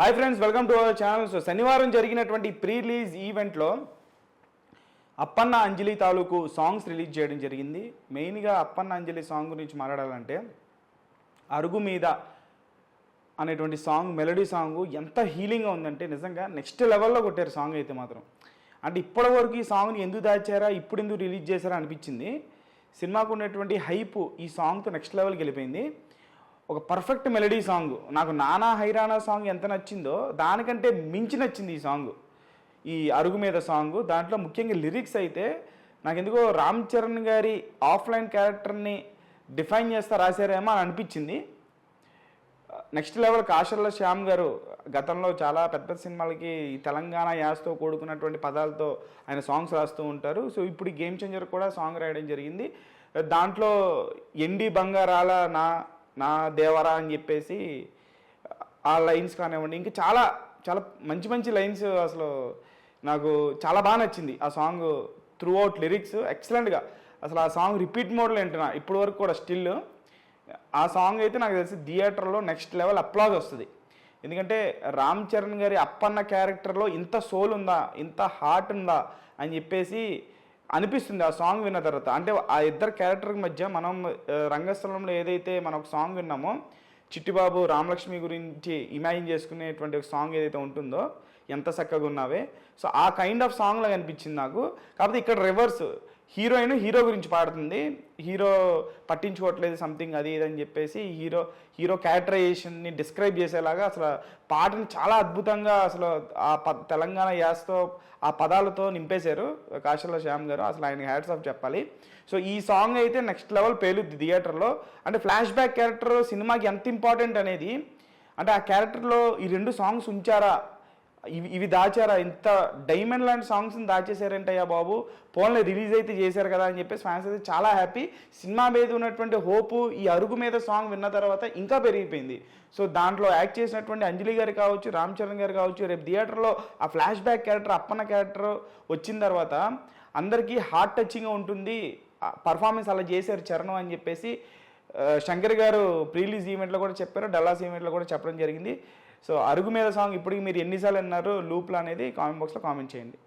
Hi friends welcome to our channel. So శనివారం జరిగినటువంటి pre release ఈవెంట్లో అప్పన్న అంజలి తాలూకు సాంగ్స్ రిలీజ్ చేయడం జరిగింది. మెయిన్గా అప్పన్న అంజలి సాంగ్ గురించి మాట్లాడాలంటే అరుగు మీద అనేటువంటి సాంగ్ మెలడీ సాంగ్ ఎంత హీలింగ్గా ఉందంటే నిజంగా నెక్స్ట్ లెవెల్లో కొట్టారు సాంగ్ అయితే మాత్రం. అంటే ఇప్పటివరకు ఈ సాంగ్ని ఎందుకు దాచారా ఇప్పుడు ఎందుకు రిలీజ్ చేశారా అనిపించింది. సినిమాకు ఉన్నటువంటి హైప్ ఈ సాంగ్తో నెక్స్ట్ లెవెల్కి వెళ్ళిపోయింది. ఒక పర్ఫెక్ట్ మెలడీ సాంగ్ నాకు నానా హైరానా సాంగ్ ఎంత నచ్చిందో దానికంటే మించి నచ్చింది ఈ సాంగ్ ఈ అరుగు మీద సాంగ్ దాంట్లో ముఖ్యంగా లిరిక్స్ అయితే నాకు ఎందుకో రామ్ చరణ్ గారి ఆఫ్లైన్ క్యారెక్టర్ని డిఫైన్ చేస్తా రాశారేమో అని అనిపించింది. నెక్స్ట్ లెవెల్ కాశర్ల శ్యామ్ గారు గతంలో చాలా పెద్ద సినిమాలకి తెలంగాణ యాస్తో కూడుకున్నటువంటి పదాలతో ఆయన సాంగ్స్ రాస్తూ ఉంటారు. సో ఇప్పుడు గేమ్ చేంజర్ కూడా సాంగ్ రాయడం జరిగింది. దాంట్లో ఎండి బంగారాల నా నా దేవరా అని చెప్పేసి ఆ లైన్స్ కానివ్వండి ఇంకా చాలా చాలా మంచి మంచి లైన్స్ అసలు నాకు చాలా బాగా నచ్చింది. ఆ సాంగ్ త్రూ అవుట్ లిరిక్స్ ఎక్సలెంట్గా అసలు ఆ సాంగ్ రిపీట్ మోడ్లో వింటున్నా. ఇప్పటి వరకు కూడా స్టిల్ ఆ సాంగ్ అయితే నాకు తెలిసి థియేటర్లో నెక్స్ట్ లెవెల్ అప్లాజ్ వస్తుంది. ఎందుకంటే రామ్ చరణ్ గారి అప్పన్న క్యారెక్టర్లో ఇంత సోల్ ఉందా ఇంత హార్ట్ ఉందా అని చెప్పేసి అనిపిస్తుంది ఆ సాంగ్ విన్న తర్వాత. అంటే ఆ ఇద్దరు క్యారెక్టర్ మధ్య మనం రంగస్థలంలో ఏదైతే మనం ఒక సాంగ్ విన్నామో చిట్టిబాబు రామలక్ష్మి గురించి ఇమాజిన్ చేసుకునేటువంటి ఒక సాంగ్ ఏదైతే ఉంటుందో ఎంత చక్కగా ఉన్నావే. సో ఆ కైండ్ ఆఫ్ సాంగ్లాగా అనిపించింది నాకు. కాకపోతే ఇక్కడ రివర్స్ హీరోయిన్ హీరో గురించి పాడుతుంది. హీరో పట్టించుకోవట్లేదు సంథింగ్ అది ఇది అని చెప్పేసి హీరో హీరో క్యారెక్టరైజేషన్ని డిస్క్రైబ్ చేసేలాగా అసలు పాటని చాలా అద్భుతంగా అసలు ఆ ప తెలంగాణ యాస్తో ఆ పదాలతో నింపేశారు కాశల శ్యామ్ గారు. అసలు ఆయన హ్యాట్స్ ఆఫ్ చెప్పాలి. సో ఈ సాంగ్ అయితే నెక్స్ట్ లెవెల్ పేలుద్ది థియేటర్లో. అంటే ఫ్లాష్ బ్యాక్ క్యారెక్టర్ సినిమాకి ఎంత ఇంపార్టెంట్ అనేది అంటే ఆ క్యారెక్టర్లో ఈ రెండు సాంగ్స్ ఉంచారా ఇవి ఇవి దాచారా? ఇంత డైమండ్ లాంటి సాంగ్స్ని దాచేశారంటయ్యా బాబు. ఫోన్లో రిలీజ్ అయితే చేశారు కదా అని చెప్పేసి ఫ్యాన్స్ అయితే చాలా హ్యాపీ సినిమా మీద ఉన్నటువంటి హోపు ఈ అరుగు మీద సాంగ్ విన్న తర్వాత ఇంకా పెరిగిపోయింది. సో దాంట్లో యాక్ట్ చేసినటువంటి అంజలి గారు కావచ్చు రామ్ చరణ్ గారు కావచ్చు రేపు థియేటర్లో ఆ flash back character Appanna character వచ్చిన తర్వాత అందరికీ హార్ట్ టచింగ్గా ఉంటుంది. పర్ఫార్మెన్స్ అలా చేశారు చరణం అని చెప్పేసి శంకర్ గారు ప్రీలీజ్ ఈవెంట్లో కూడా చెప్పారు డల్లాస్ ఈవెంట్లో కూడా చెప్పడం జరిగింది. సో అరుగు మీద సాంగ్ ఇప్పటికి మీరు ఎన్నిసార్లు అన్నారు లూప్లో అనేది కామెంట్ బాక్స్లో కామెంట్ చేయండి.